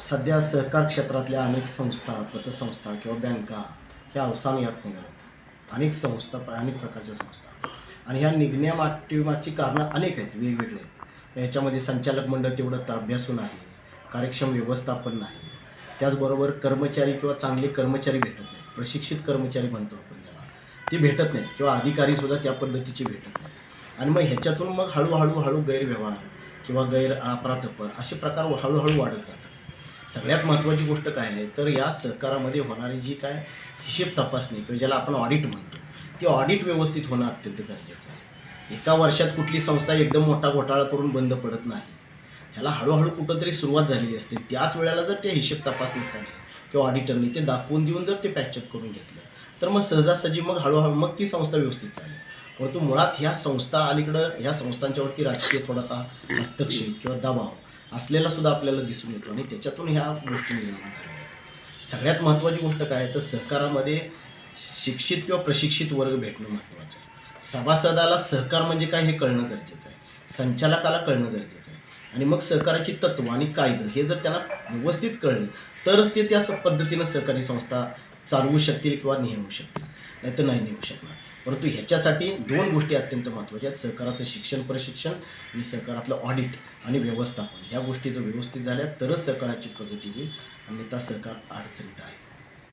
सध्या सहकार क्षेत्रातल्या अनेक संस्था पतसंस्था किंवा बँका ह्या अवसान यात निघाल्यात अनेक संस्था अनेक प्रकारच्या संस्था. आणि ह्या निघण्या मागची कारणं अनेक आहेत वेगवेगळे आहेत. ह्याच्यामध्ये संचालक मंडळ तेवढं तर अभ्यासू नाही कार्यक्षम व्यवस्थापन नाही. त्याचबरोबर कर्मचारी किंवा चांगले कर्मचारी भेटत नाहीत. प्रशिक्षित कर्मचारी म्हणतो आपण त्याला. ते भेटत नाहीत किंवा अधिकारीसुद्धा त्या पद्धतीचे भेटत नाहीत. आणि मग ह्याच्यातून मग हळूहळू हळू गैरव्यवहार किंवा गैर अपराधपर असे प्रकार हळूहळू वाढत जातात. सगळ्यात महत्त्वाची गोष्ट काय आहे? तर या सहकारामध्ये होणारी जी काय हिशेब तपासणी किंवा ज्याला आपण ऑडिट म्हणतो ती ऑडिट व्यवस्थित होणं अत्यंत गरजेचं आहे. एका वर्षात कुठली संस्था एकदम मोठा घोटाळा करून बंद पडत नाही. ह्याला हळूहळू कुठंतरी सुरुवात झालेली असते. त्याच वेळेला जर त्या हिशेब तपासणी झाली किंवा ऑडिटरनी ते दाखवून देऊन जर ते पॅचअप करून घेतलं तर मग सहजासहजी मग हळूहळू मग ती संस्था व्यवस्थित चालेल. परंतु मुळात ह्या संस्था अलीकडं ह्या संस्थांच्यावरती राजकीय थोडासा हस्तक्षेप किंवा दबाव असलेला सुद्धा आपल्याला दिसून येतो आणि त्याच्यातून ह्या गोष्टी निर्माण झालेल्या आहेत. सगळ्यात महत्त्वाची गोष्ट काय आहे? तर सहकारामध्ये शिक्षित किंवा प्रशिक्षित वर्ग भेटणं महत्त्वाचं आहे. सभासदाला सहकार म्हणजे काय हे कळणं गरजेचं आहे. संचालकाला कळणं गरजेचं आहे. आणि मग सहकाराची तत्व आणि कायदं हे जर त्यांना व्यवस्थित कळलं तरच ते त्या पद्धतीनं सहकारी संस्था चालवू शकतील किंवा नेमू शकतील. नाही तर नाही नेऊ शकणार. परंतु ह्याच्यासाठी दोन गोष्टी अत्यंत महत्त्वाच्या आहेत. सहकाराचं शिक्षण प्रशिक्षण आणि सहकारातलं ऑडिट आणि व्यवस्थापन. ह्या गोष्टी जर व्यवस्थित झाल्या तरच सहकाराची प्रगती होईल. अन्यथा सहकार अडचणीत आहे.